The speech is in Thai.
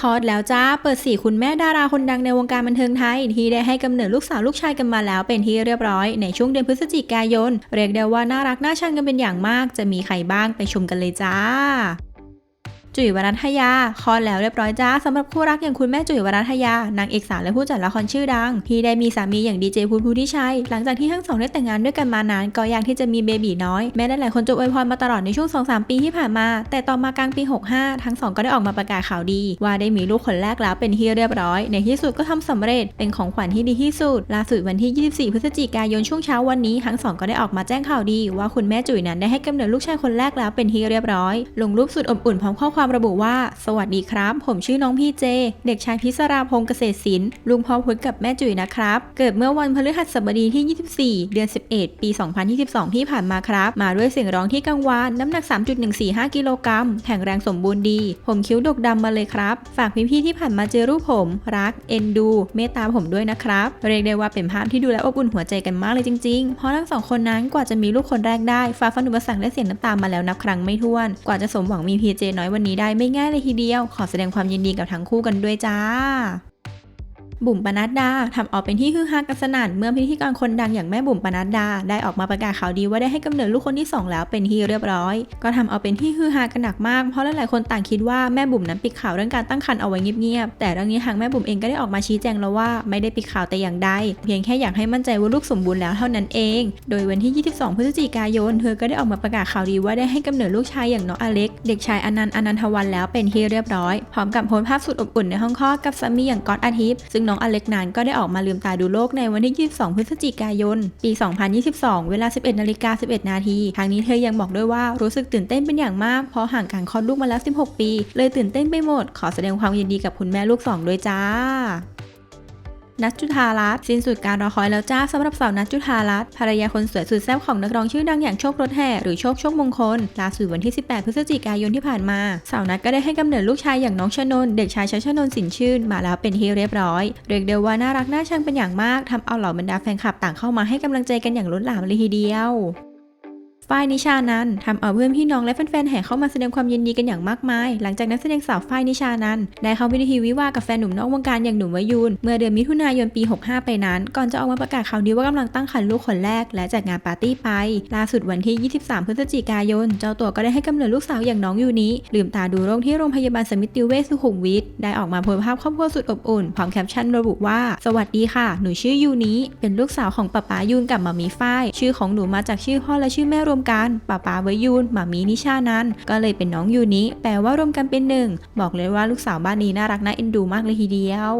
คลอดแล้วจ้า เปิดสี่คุณแม่ดาราคนดังในวงการบันเทิงไทย ที่ได้ให้กำเนิดลูกสาวลูกชายกันมาแล้วเป็นที่เรียบร้อยในช่วงเดือนพฤศจิกายน เรียกได้ว่าน่ารักน่าชังกันเป็นอย่างมาก จะมีใครบ้างไปชมกันเลยจ้า จุ๋ยวรัตยาคลอดแล้วเรียบร้อยจ้าสำหรับคู่รักอย่างคุณแม่จุ๋ยวรัตยานางเอกสาวและผู้จัดละครชื่อดัง ที่ได้มีสามีอย่างดีเจพุทธพุทธิชัย หลังจากที่ทั้งสองได้แต่งงานด้วยกันมานานก็อยากที่จะมีเบบีน้อย แม้ได้หลายคนจะอวยพรมาตลอดในช่วง 2-3 ปีที่ผ่านมา แต่ต่อมากลางปี 65 ทั้งสองก็ได้ออกมาประกาศข่าวดี ว่าได้มีลูกคนแรกแล้วเป็นที่เรียบร้อย ในที่สุดก็ทำสำเร็จเป็นของขวัญที่ดีที่สุดล่าสุดวันที่ 24 พฤศจิกายนช่วงเช้าวันนี้ทั้งสองก็ได้ออกมาแจ้งข่าวดี ว่าคุณแม่จุ๋ยนั้นได้ให้กำเนิดลูกชายคนแรกแล้วเป็นที่เรียบร้อย ลงรูปสุดอบอุ่นพร้อมข้อความความระบุว่า สวัสดีครับ ผมชื่อน้องพี่เจ เด็กชายพิศราพงศ์เกษตรศิลป์ลุงพ่อพุทธกับแม่จุ๋ยนะครับ เกิดเมื่อวันพฤหัสบดีที่ 24 เดือน 11 ปี 2022 ที่ผ่านมาครับ มาด้วยเสียงร้องที่กังวาน น้ำหนัก 3.145 กิโลกรัมแข็งแรงสมบูรณ์ดี ผมคิ้วดกดำมาเลยครับ ฝากพี่ๆที่ผ่านมาเจอรูปผม รัก เอ็นดู เมตตาผมด้วยนะครับ เรียกได้ว่าเป็นภาพที่ดูแลอบอุ่นหัวใจกันมากเลยจริงๆ เพราะทั้งสองคนนั้นกว่าจะมีลูกคนแรกได้ฟ้าฟันอุปสรรคและเสียน้ำตามาแล้วนับครั้งไม่ถ้วน กว่าจะสมหวังมีพีเจน้อยวันนี้ได้ไม่ง่ายเลยทีเดียว ขอแสดงความยินดีกับทั้งคู่กันด้วยจ้า บุ๋มปนัดดาทำเอาเป็นที่ฮือฮากันสนั่นเมื่อพิธีกรคนดังอย่างแม่บุ๋มปนัดดา ได้ออกมาประกาศข่าวดีว่าได้ให้กำเนิดลูกคนที่ 2 แล้วเป็นที่เรียบร้อย ก็ทำเอาเป็นที่ฮือฮากันหนักมากเพราะหลายๆคนต่างคิดว่าแม่บุ๋มนั้นปิดข่าวเรื่องการตั้งครรภ์เอาไว้เงียบๆแต่เรื่องนี้ทางแม่บุ๋มเองก็ได้ออกมาชี้แจงแล้วว่าไม่ได้ปิดข่าวแต่อย่างใดเพียงแค่อยากให้มั่นใจว่าลูกสมบูรณ์แล้วเท่านั้นเอง โดยวันที่ 22 พฤศจิกายน เธอก็ได้ออกมาประกาศข่าวดีว่าได้ให้กำเนิดลูกชายอย่างน้องอเล็ก เด็กชายอนันต์อนันทวันแล้วเป็นที่เรียบร้อยพร้อมกับโพสต์ภาพสุดอบอุ่นในห้องคลอดกับสามีอย่างก๊อตอาทิตย์ซึ่งน้องอเล็กนั้นก็ได้ออกมาลืมตาดูโลกในวันที่ 22 พฤศจิกายน ปี 2022 เวลา 11นาฬิกา11 นาทีทางนี้เธอยังบอกด้วยว่ารู้สึกตื่นเต้นเป็นอย่างมากเพราะห่างการคลอดลูกมาแล้ว 16 ปี เลยตื่นเต้นไปหมด ขอแสดงความยินดีกับคุณแม่ลูกสองด้วยจ้า นัทจุธารัตน์สิ้นสุดการรอคอยแล้วจ้าสำหรับสาวนัทจุธารัตน์ภรรยาคนสวยสุดแซ่บของนักร้องชื่อดังอย่างโชครถแห่หรือโชคโชคมงคลล่าสุดวันที่ 18 พฤศจิกายนที่ผ่านมา สาวนัทก็ได้ให้กำเนิดลูกชายอย่างน้องชนน์เด็กชายชัชนน์สินชื่น มาแล้วเป็นที่เรียบร้อยเรียกเด้ว่าน่ารักน่าชังเป็นอย่างมากทำเอาเหล่าบรรดาแฟนคลับต่างเข้ามาให้กำลังใจกันอย่างล้นหลามเลยทีเดียว ฝ้ายนิชานันทำเอาเพื่อนพี่น้องและแฟนๆแห่เข้ามาแสดงความยินดีกันอย่างมากมาย หลังจากนักแสดงสาวฝ้ายนิชานันได้เข้าพิธีวิวากับแฟนหนุ่มนอกวงการอย่างหนุ่มวายุนเมื่อเดือนมิถุนายนปี 65 ไปนั้น ก่อนจะออกมาประกาศข่าวดีว่ากำลังตั้งครรภ์ลูกคนแรก และจัดงานปาร์ตี้ไป ล่าสุดวันที่ 23 พฤศจิกายน เจ้าตัวก็ได้ให้กำเนิดลูกสาวอย่างน้องยูนิลืมตาดูโรคที่โรงพยาบาลสมิติเวชสุขุมวิทได้ออกมาโพสภาพครอบครัวสุดอบอุ่นพร้อมแคปชั่นระบุว่า สวัสดีค่ะ หนูชื่อยูนิเป็นลูกสาวของป๊าป๊ายูนกับมามีฝ้ายชื่อของหนูมาจากชื่อพ่อและชื่อแม่รวมกันป้าป๊าไวยูนหมามีนิชานั้น ก็เลยเป็นน้องยูนิแปลว่ารวมกันเป็นหนึ่งบอกเลยว่าลูกสาวบ้านนี้น่ารักน่าเอ็นดูมากเลยทีเดียว